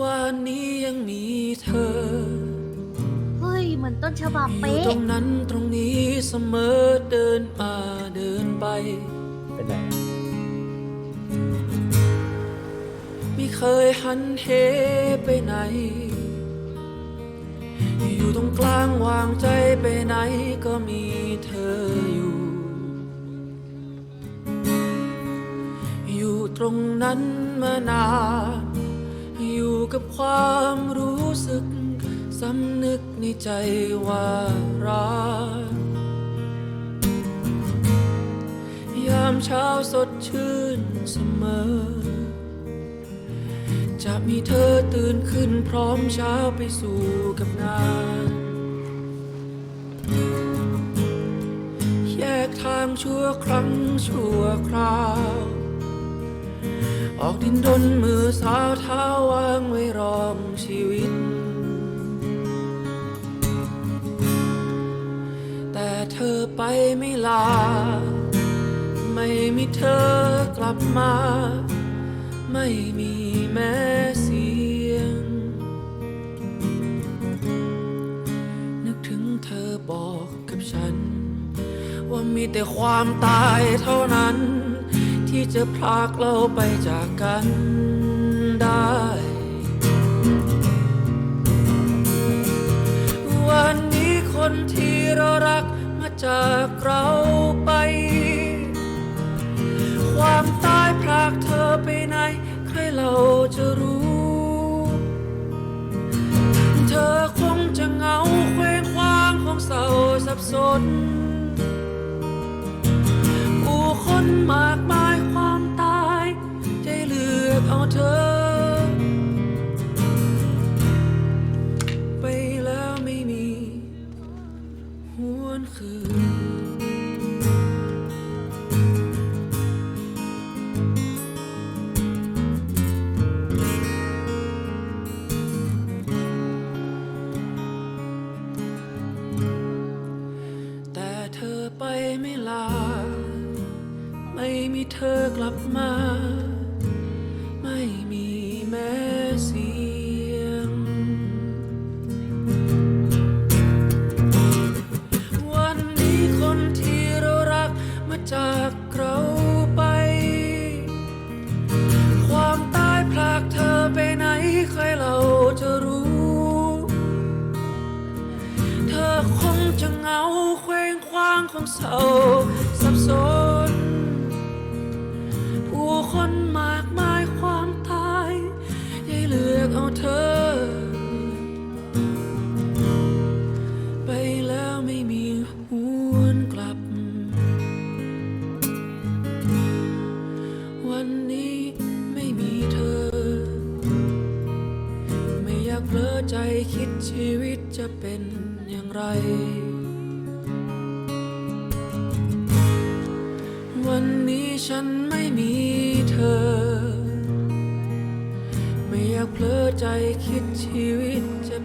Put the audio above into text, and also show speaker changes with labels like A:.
A: วันนี้ยังมีเธอ
B: เฮ้ย เหมือนต้นฉบับ
A: อยู่
B: เป๊ะ
A: ตรงนั้นตรงนี้เสมอเดินมาเดินไป
C: เป็นไหน
A: ไม่เคยหันเหไปไหน อยู่ตรงกลางวางใจไปไหนก็มีเธออยู่ อยู่ตรงนั้นมานาน อยู่ กับความรู้สึก สำนึกในใจว่ารัก ยามเช้าสดชื่นเสมอ จะมีเธอตื่นขึ้นพร้อมเช้าไปสู่กับงานแยกทางชั่วครั้งชั่วครา ออกดินดนมือสาวเท้าวางไว้รองชีวิต แต่เธอไปไม่ลา ไม่มีเธอกลับมา ไม่มีแม้เสียง นึกถึงเธอบอกกับฉัน ว่ามีแต่ความตายเท่านั้น ที่จะพรากเราไปจากกันได้ วันนี้คนที่เรารักมาจากเราไป ความตายพรากเธอไปไหน ใครเราจะรู้ เธอคงจะเหงาเคว้งคว้างของเศร้าสับสน ไม่ลา ไม่มีเธอกลับมา ไม่มีแม้เสียง วันนี้คนที่เรารักมาจากเรา จะเหงาเคว้งคว้างของเศร้าสับสน ผู้คนมากมายความตายได้เลือกเอาเธอ ไปแล้วไม่มีหวนกลับ วันนี้ไม่มีเธอ ไม่อยากเผลอใจคิดชีวิตจะเป็นอย่างไร วันนี้ฉันไม่มีเธอ ไม่อยากเพลอใจคิดชีวิตจะ